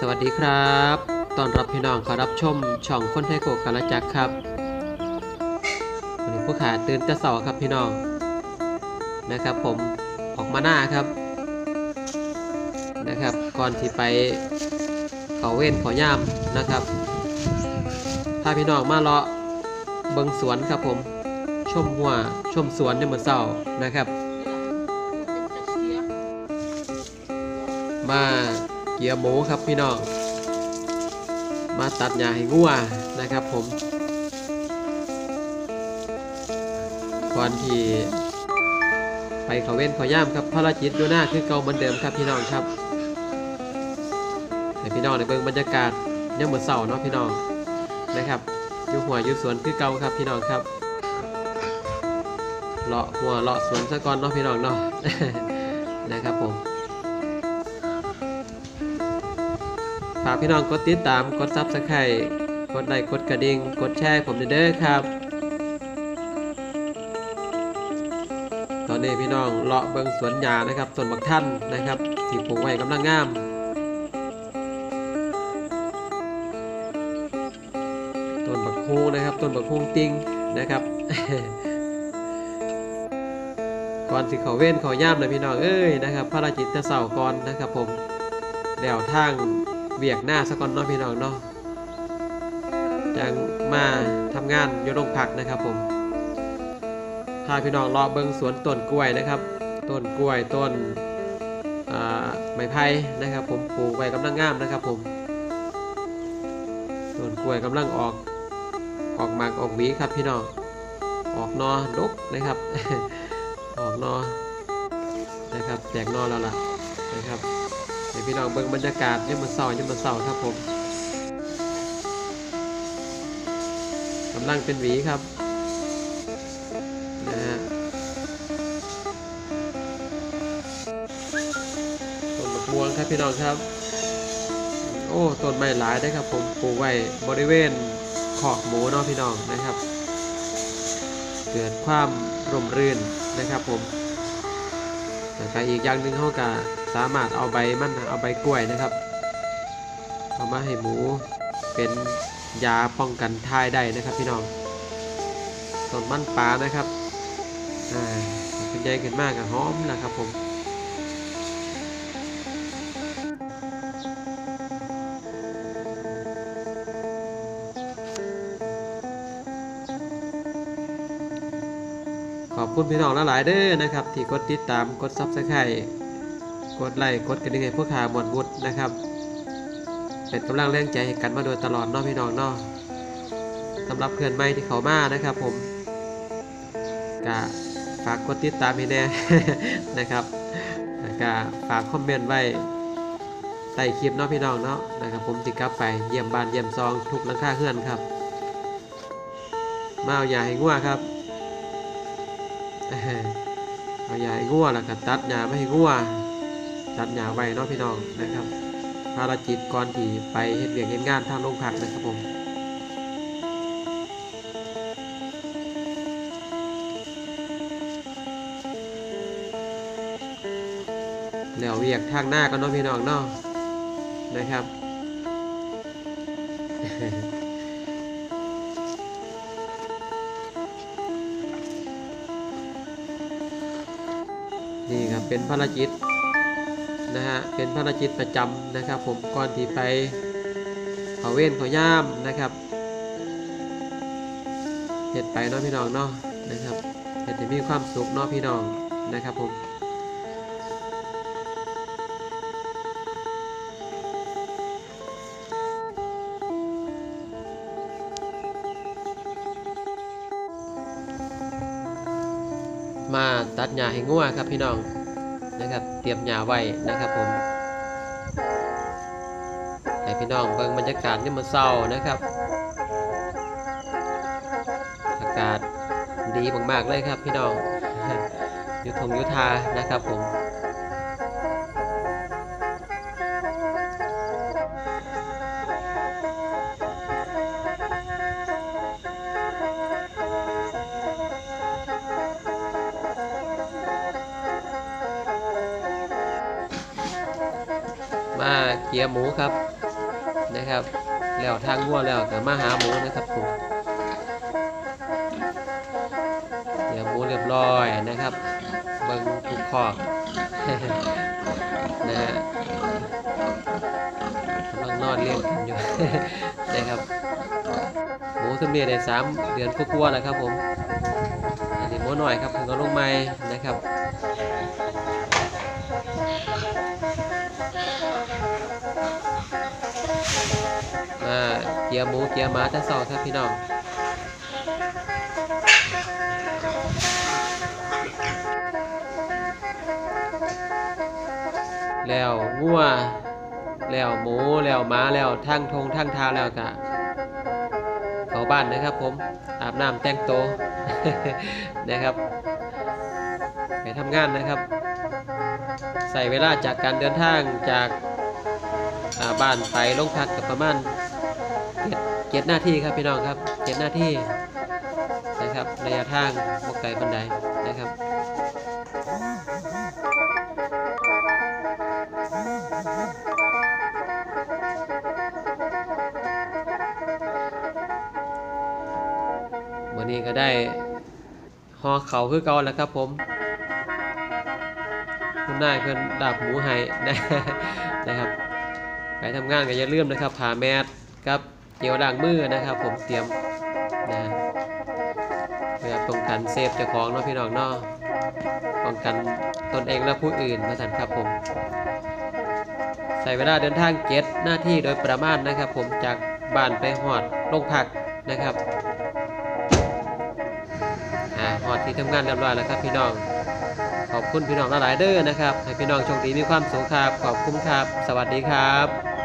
สวัสดีครับตอนรับพี่น้องข้ารับชมช่องคนไทยโกกาลจักครับวันนี้ผู้ขาตื่นแต่เสาครับพี่น้องนะครับ ผมออกมาหน้าครับนะครับ ก่อนที่ไปเขาเว้นขอย่ามนะครับพาพี่น้องมาเลาะเบิงสวนครับผมชมหัวชมสวนในเมือเสานะครับ มา เกียร์หมูครับพี่น้อง มาตัดหญ้าให้งัวนะครับผมก่อนที่ไปเขาเว้นเขาย่ามครับภารกิจอยู่หน้าคือเก่าเหมือนเดิมครับพี่น้องครับให้พี่น้องในเบิ่งบรรยากาศเนี่ยามมือนเสาเนาะพี่น้องนะครับอยู่หัวอยู่สวนคือเก่าครับพี่น้องครับเลาะหัวเลาะสวนซะก่อนเนาะพี่น้องเนาะนะครับผม ฝากพี่น้องกดติดตามกดซับสไครต์กดไลค์กดกระดิ่งกดแชร์ผมเด้อครับ ตอนนี้พี่น้องเลาะเบิงสวนหญ้านะครับต้นบักท่านนะครับที่ปลูกไว้กำลังงามต้นบักฮูนะครับต้นบักฮุงติงนะครับก่อนสิเขาเว้นเขาย่ามนะพี่น้องเอ้ยนะครับภารกิจจะเสาก่อนนะครับผมแล้วทาง เวียกหน้าสะก่อนเนาะพี่น้องเนาะจังมาทำงานอยู่โรงพักนะครับผมพาพี่น้องรอเบิงสวนต้นกล้วยนะครับ ต้นกล้วยต้นอ่าไม้ไผ่นะครับ ผมปลูกไว้กำลังงามนะครับ ผมต้นกล้วยกำลังออกออกหมากออกหวีครับพี่น้องออกนอดกนะครับ ออกนอนะครับแตกนอแล้วล่ะนะครับ ดี๋ยวพี่น้องเบิ่งบรรยากาศยังมาเสายังมาเสาครับผมกำลังเป็นหวีครับนะฮะต้นมะม่วงครับพี่น้องครับ โอ้ต้นไม้หลายได้ครับ ผมปลูกไว้บริเวณขอกหมูเนาะพี่น้องนะครับ เกิดความร่มรื่นนะครับผม นะครับอีกอย่างหนึ่งเขาก็สามารถเอาใบมันเอาใบกล้วยนะครับ เอามาให้หมูเป็นยาป้องกันทายได้นะครับพี่น้องต้นมันปลานะครับอ่าเป็นใหญ่ขึ้นมากกับหอมนะครับผม ขอบคุณพี่น้องหลายๆเด้อนะครับ ที่กดติดตามกดซับสไครต์กดไลค์กดกระดิ่งให้พวกขาหมวดวุฒนะครับ เป็นกำลังแรงใจให้กันมาโดยตลอดเนาะพี่น้องเนาะสำหรับเพื่อนใหม่ที่เขามานะครับ ผมก็ฝากกดติดตามให้แน่นะครับก็ฝากคอมเมนต์ไว้ใต้คลิปเนาะพี่น้องเนาะนะครับ ผมติกลับไปเยี่ยมบ้านเยี่ยมซองทุกหลังคาเฮือนครับ มาเอายาให้งัวครับ เอายาให้งัวแล้วก็ตัดยาไม่ให้งัวตัดยาไว้เนาะพี่น้องนะครับ ภารกิจก่อนที่ไปเฮ็ดเวียกเฮ็ดงานทางโรงพักนะครับผมแล้วเวียกทางหน้ากันเนาะพี่น้องเนาะนะครับ นี่ครับเป็นภารกิจนะฮะเป็นภารกิจประจำนะครับ ผมก่อนที่ไปเขาเว้นเขาย่ามนะครับเห็ดไปเนาะพี่น้องเนาะนะครับเห็ดจะมีความสุขเนาะพี่น้องนะครับผม มาตัดหญ้าให้งัวครับพี่น้องนะครับ เตรียมหญ้าไว้นะครับผมให้พี่น้องเบิ่งบรรยากาศนี่มันเศร้านะครับ อากาศดีมากๆเลยครับพี่น้องอยู่ทงยุทานะครับผม มาเกียร์หมูครับนะครับ แล้วทางงัวแล้วก็มาหาหมูนะครับผมเดี๋ยวหมูเรียบร้อยนะครับเบิ่งทุกข้อกนะฮะกำลังนอนเลี้ยงกันอยู่นะครับหมูตัวนี้ได้สามเดือนกว่าๆแล้วครับผมอันนี้หมูหน่อยครับเพิ่งเอาลงใหม่นะครับ เกียร์หมูเกียร์ม้าแต่สองครับพี่น้องแล้วงัวแล้วหมูแล้วม้าแล้วทั้งทงทั้งทาแล้วกะเขาบ้านนะครับผมอาบน้ำแต่งโตนะครับไปทำงานนะครับ ใส่เวลาจากการเดินทางจากาบ้านไปโรงพักกับประมาณ เจ็ดเจ็ดหน้าที่ครับพี่น้องครับเจ็ดหน้าที่นะครับระยะทางบกไก่บันไดนะครับวันนี้ก็ได้ห่อเขาคือเก่าแล้วครับผมคุณนายเพื่อนดาบหมูให้นะครับ ไปทำงานก็อย่าลืมนะครับผ่าแมสกับ เจลล้างมือนะครับ ผมเตรียมนะเพื่อป้องกันเซฟเจ้าของเนาะพี่น้องเนาะป้องกันตนเองและผู้อื่นมาสันครับผมใส่เวลาเดินทางเจ็ดหน้าที่โดยประมาณนะครับ ผมจากบ้านไปหอดโรงพักนะครับหอดที่ทำงานเรียบร้อยแล้วครับพี่น้องขอบคุณพี่น้องหลายๆเด้อนะครับ ให้พี่น้องโชคดีมีความสุขครับ ขอบคุณครับ สวัสดีครับ